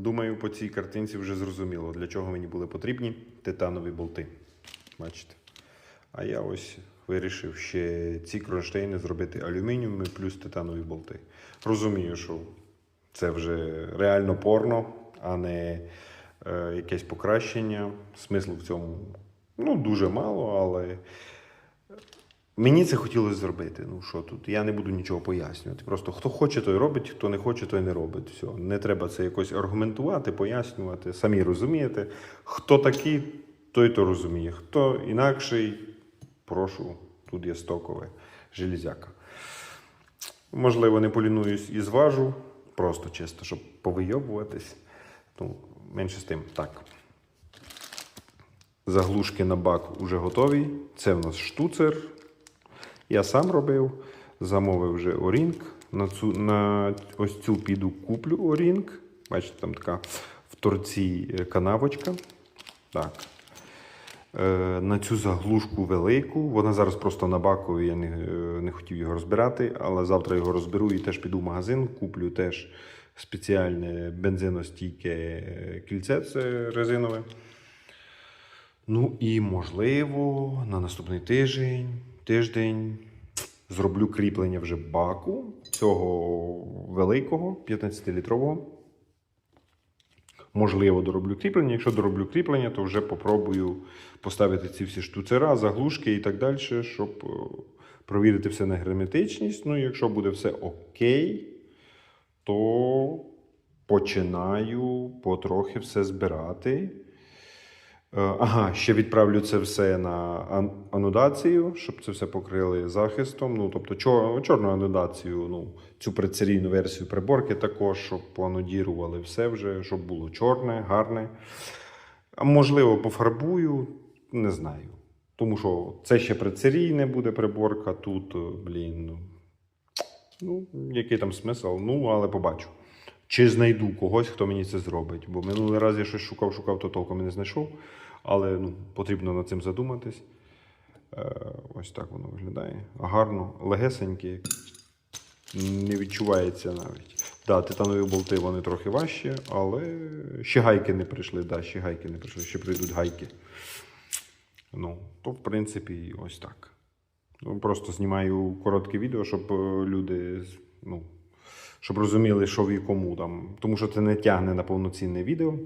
Думаю, по цій картинці вже зрозуміло, для чого мені були потрібні титанові болти. Бачите? А я ось вирішив ще ці кронштейни зробити алюмінієвими плюс титанові болти. Розумію, що це вже реально порно, а не е, якесь покращення. Смислу в цьому ну, дуже мало, але мені це хотілося зробити. Ну що тут? Я не буду нічого пояснювати. Просто хто хоче, той робить, хто не хоче, той не робить. Все. Не треба це якось аргументувати, пояснювати. Самі розумієте. Хто такий, той то розуміє. Хто інакший, прошу, тут є стокове железяка. Можливо, не полінуюсь і зважу, просто чисто, щоб повийобуватись. Ну, менше з тим. Так. Заглушки на бак вже готові. Це в нас штуцер. Я сам робив, замовив вже Орінг. На, цю, на ось цю піду куплю Орінг. Бачите, там така в торці е, канавочка. Так. Е, на цю заглушку велику. Вона зараз просто на бакові, я не, е, не хотів його розбирати, але завтра його розберу і теж піду в магазин, куплю теж спеціальне бензиностійке кільце це резинове. Ну і можливо, на наступний тиждень, тиждень зроблю кріплення вже баку цього великого 15-літрового. Можливо, дороблю кріплення. Якщо дороблю кріплення, то вже попробую поставити ці всі штуцера, заглушки і так далі, щоб е, провірити все на герметичність. Ну, якщо буде все окей, то починаю потрохи все збирати. Е, Ага, ще відправлю це все на ан- анодацію, щоб це все покрили захистом. Ну, тобто чор- чорну анодацію, ну, цю предсерійну версію приборки також, щоб поанодірували все вже, щоб було чорне, гарне. А можливо, пофарбую, не знаю. Тому що це ще предсерійне буде приборка, тут, е, блін, ну, ну, який там смисл, ну, але побачу. Чи знайду когось, хто мені це зробить. Бо минулий раз я щось шукав, шукав, то толком і не знайшов. Але ну, потрібно над цим задуматись. Е, ось так воно виглядає. Гарно, легесеньке, не відчувається навіть. Да, титанові болти вони трохи важчі, але ще гайки не прийшли. Да, ще гайки не прийшли, ще прийдуть гайки. Ну, то, в принципі, ось так. Ну, Просто знімаю коротке відео, щоб е, люди ну, щоб розуміли, що в якому там. Тому що це не тягне на повноцінне відео.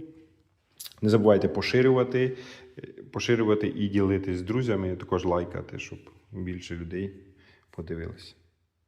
Не забувайте поширювати, е, поширювати і ділитись з друзями, і також лайкати, щоб більше людей подивилися.